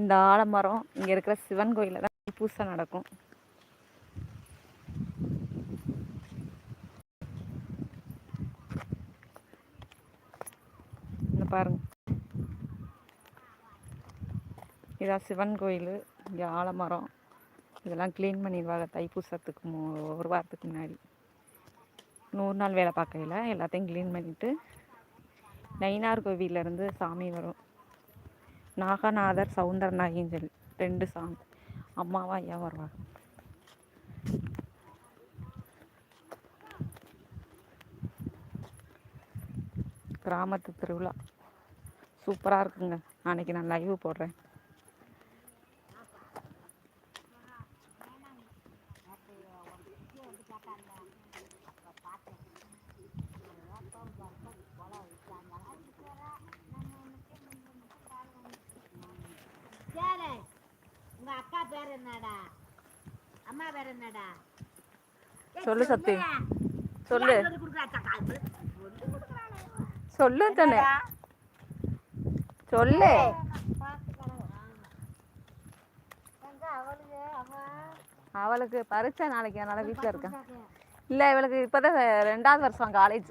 இந்த ஆலமரம் இங்கே இருக்கிற சிவன் கோயிலில் தான் பூசை நடக்கும். இந்த பாருங்க. இதான் சிவன் கோயில் இங்கே ஆலமரம். இதெல்லாம் க்ளீன் பண்ணிடுவாங்க தைப்பூசத்துக்கு மு ஒரு வாரத்துக்கு முன்னாடி. நூறு நாள் வேலை பார்க்கையில் எல்லாத்தையும் க்ளீன் பண்ணிவிட்டு நயினார் கோவிலேருந்து சாமி வரும். நாகநாதர் சவுந்தரநாயகின்னு சொல்லி ரெண்டு சாமி அம்மாவா ஐயா வருவாங்க கிராமத்து திருவிழா. சூப்பராக இருக்குங்க. நாளைக்கு நான் லைவ் போடுறேன். பேர் என்னடா? அம்மா பேர் என்னடா? ஏய், சொல்லு சத்தி. சொல்லு. சொல்லி. அது சொல்லி. அவளுக்கு பரீட்சை நாளைக்கு. அதனால வீட்டில் இருக்கேன். இல்லை இவளுக்கு இப்போதான் ரெண்டாவது வருஷம் காலேஜ்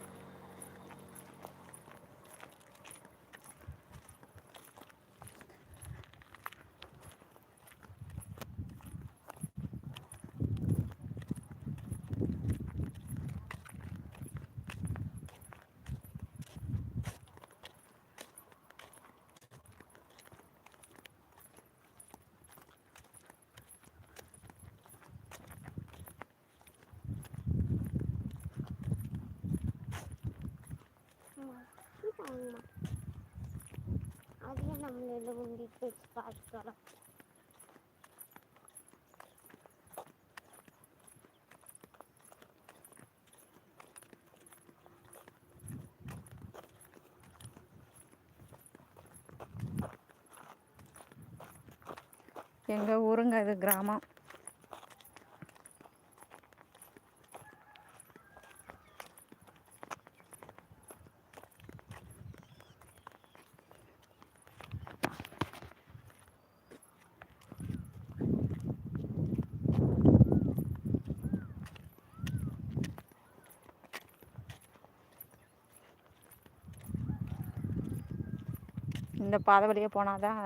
தாத்தாட்ட அதில் எல்லாம் உண்டி போய் பார்த்துக்கலாம். எங்கள் ஊருங்க இது கிராமம். இந்த பாதை வழியாக போனால் தான்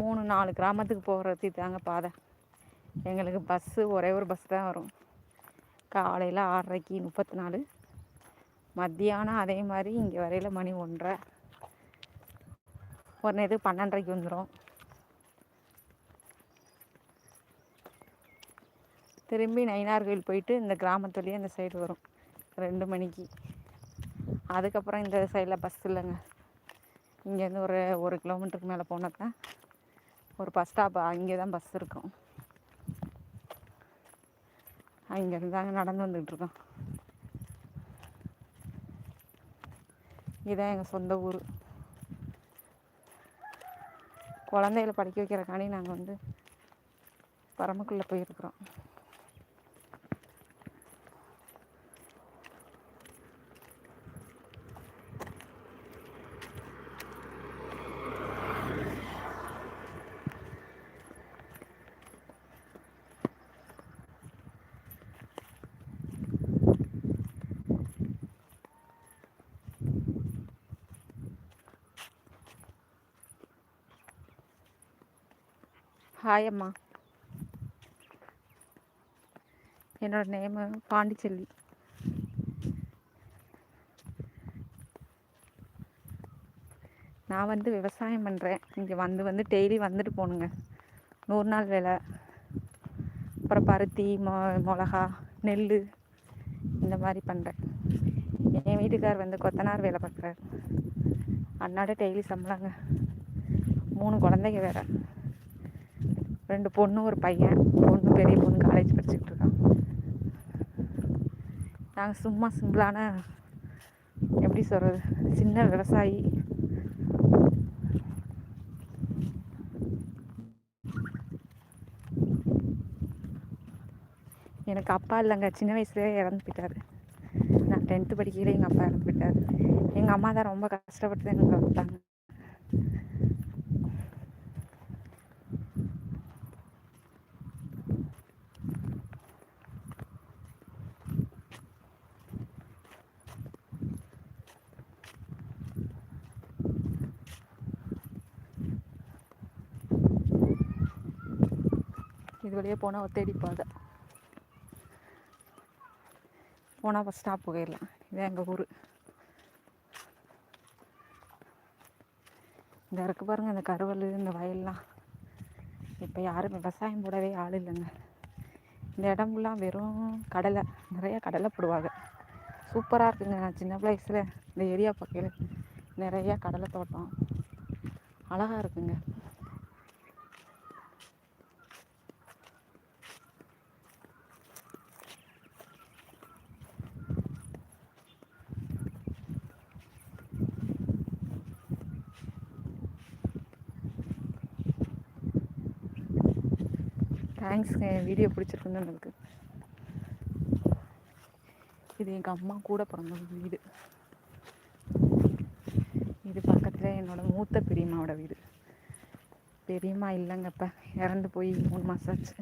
மூணு நாலு கிராமத்துக்கு போகிறது தாங்க பாதை. எங்களுக்கு பஸ்ஸு ஒரே ஒரு பஸ் தான் வரும். காலையில் ஆறரைக்கு முப்பத்தி நாலு மத்தியானம் அதே மாதிரி இங்கே வரையில் மணி ஒன்றரை. உடனே இது பன்னெண்டரைக்கு வந்துடும் திரும்பி நயினார் கோயில் போயிட்டு இந்த கிராமத்துலேயே இந்த சைடு வரும். ரெண்டு மணிக்கு. அதுக்கப்புறம் இந்த சைடில் பஸ் இல்லைங்க. இங்கேருந்து ஒரு ஒரு கிலோமீட்டருக்கு மேலே போனாக்கா ஒரு பஸ் ஸ்டாப் அங்கே தான் பஸ் இருக்கும். அங்கேருந்து தாங்க நடந்து வந்துக்கிட்டு இருக்கோம். இதான் எங்கள் சொந்த ஊர். குழந்தைகளை படிக்க வைக்கிறக்காண்டி நாங்கள் வந்து பரமக்குள்ளே போயிருக்கிறோம். ஹாயம்மா என்னோட நேமு பாண்டிச்செல்வி. நான் வந்து விவசாயம் பண்ணுறேன் இங்கே வந்து வந்து டெய்லி வந்துட்டு போகணுங்க நூறு நாள் வேலை. அப்புறம் பருத்தி மொ மிளகா நெல் இந்த மாதிரி பண்ணுறேன் என் வீட்டுக்கார் வந்து கொத்தனார் வேலை பார்க்குறாரு. அன்னாட டெய்லி சம்பளங்க. மூணு குழந்தைங்க வேறு. ரெண்டு பொண்ணு ஒரு பையன் பொண்ணு பெரிய பொண்ணு காலேஜ் படிச்சுட்டு இருக்கான். நாங்கள் சும்மா சிம்பிளான எப்படி சொல்கிறது சின்ன விவசாயி. எனக்கு அப்பா இல்லைங்க சின்ன வயசுலேயே இறந்து போயிட்டாரு. நான் டென்த்து படிக்கையில் எங்கள் அப்பா இறந்து போயிட்டாரு. எங்கள் அம்மா தான் ரொம்ப கஷ்டப்பட்டு தான் எனக்கு வளர்த்தாங்க. இது வழியே போனால் ஒத்தேடி பாதை போனால் பஸ் ஸ்டாப் போயிடலாம் இதான் எங்கள் ஊர். இந்த இருக்கு பாருங்கள் இந்த கருவல் இந்த வயல்லாம். இப்போ யாரும் விவசாயம் போடவே ஆள் இல்லைங்க. இந்த இடம்லாம் வெறும் கடலை. நிறையா கடலை போடுவாங்க. சூப்பராக இருக்குங்க. நான் சின்ன வயசில் இந்த ஏரியா பக்கையில் நிறையா கடலை தோட்டம். அழகாக இருக்குங்க. தேங்க்ஸ்ங்க என் வீடியோ பிடிச்சிருக்குன்னு எனக்கு. இது எங்கள் அம்மா கூட பிறந்த வீடு. இது பக்கத்தில் என்னோடய மூத்த பெரியம்மாவோட வீடு. பெரியம்மா இல்லைங்கப்பா. இறந்து போய் மூணு மாதம் ஆச்சு.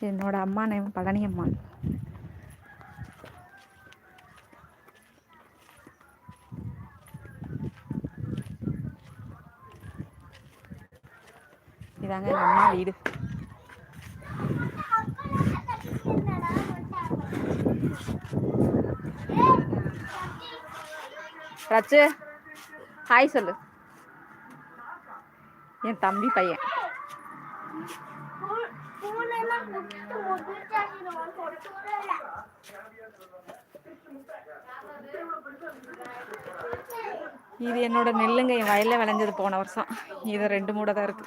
என்னோட அம்மா நேம் பழனி இதாங்க எங்கள் அம்மா வீடு. ரச்சு ஹாய் சொல்லு. என் தம்பி பையன். இது என்னோட நெல்லுங்க என் வயல்ல விளைஞ்சது போன வருஷம். இது ரெண்டு மூடை தான் இருக்கு.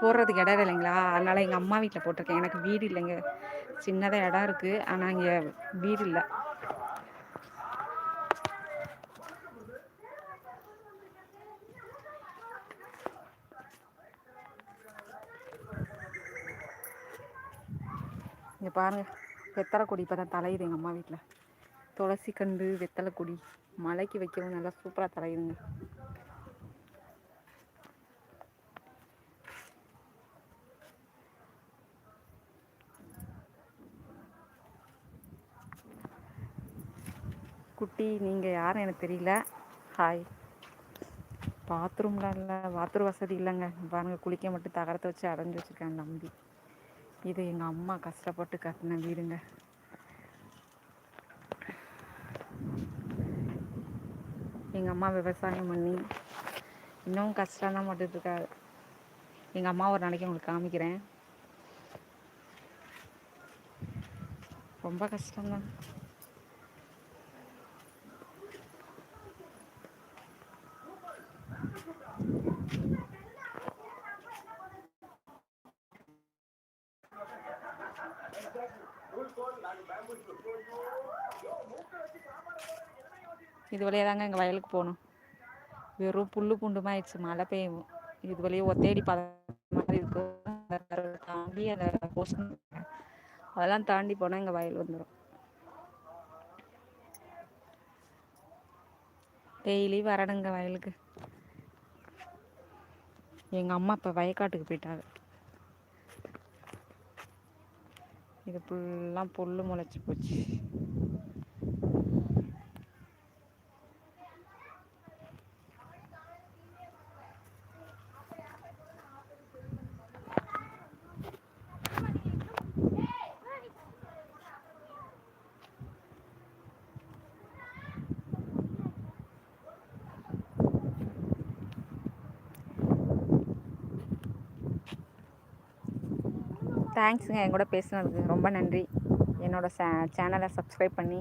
போடுறதுக்கு இடம் இல்லைங்களா? அதனால எங்கள் அம்மா வீட்டில் போட்டிருக்கேன். எனக்கு வீடு இல்லைங்க. சின்னதாக இடம் இருக்குது ஆனால் இங்கே வீடு இல்லை. இங்கே பாருங்க. வெத்தரை கொடி இப்போ தான் தலையுது எங்கள் அம்மா வீட்டில் துளசி கண்டு வெத்தலை கொடி மலைக்கு வைக்கவும் நல்லா சூப்பராக தலையுதுங்க குட்டி நீங்கள் யாரும் எனக்கு தெரியல. ஹாய் பாத்ரூம்லாம் இல்லை பாத்ரூம் வசதி இல்லைங்க. பாருங்க குளிக்க மட்டும் தகரத்தை வச்சு அடைஞ்சு வச்சுருக்கேன் நம்பி. இது எங்கள் அம்மா கஷ்டப்பட்டு கட்டின வீடுங்க. எங்கள் அம்மா விவசாயம் பண்ணி இன்னும் கஷ்டம் தான் மட்டும் எங்கள் அம்மா ஒரு நாளைக்கு உங்களுக்கு காமிக்கிறேன். ரொம்ப கஷ்டம்தான். இது வழியாக தாங்க எங்கள் வயலுக்கு போகணும் வெறும் புல்லு புண்டுமாயிடுச்சு மழை பெய்யும். இது வழியே ஒத்தேடி பத மாதிரி தாண்டி அந்த அதெல்லாம் தாண்டி போனால் எங்கள் வயல் வந்துடும் டெய்லி வரணுங்க வயலுக்கு. எங்கள் அம்மா இப்போ வயக்காட்டுக்கு போயிட்டாங்க. இது ஃபுல்லாக புல் முளைச்சி போச்சு. தேங்க்ஸுங்க. என் கூட பேசுனதுக்கு ரொம்ப நன்றி. என்னோடய சே சேனலை சப்ஸ்கிரைப் பண்ணி.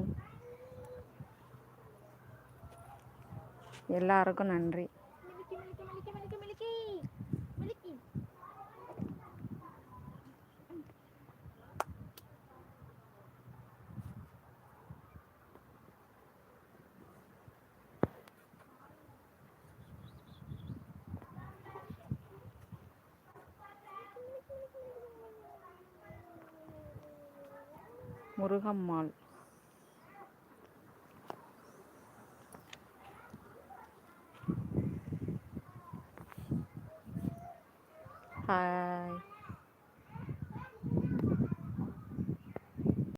எல்லாருக்கும் நன்றி மிலுக்கி மிலுக்கி மிலுக்கி மிலுக்கி மிலுக்கி மிலுக்கி முருகம்மாள்.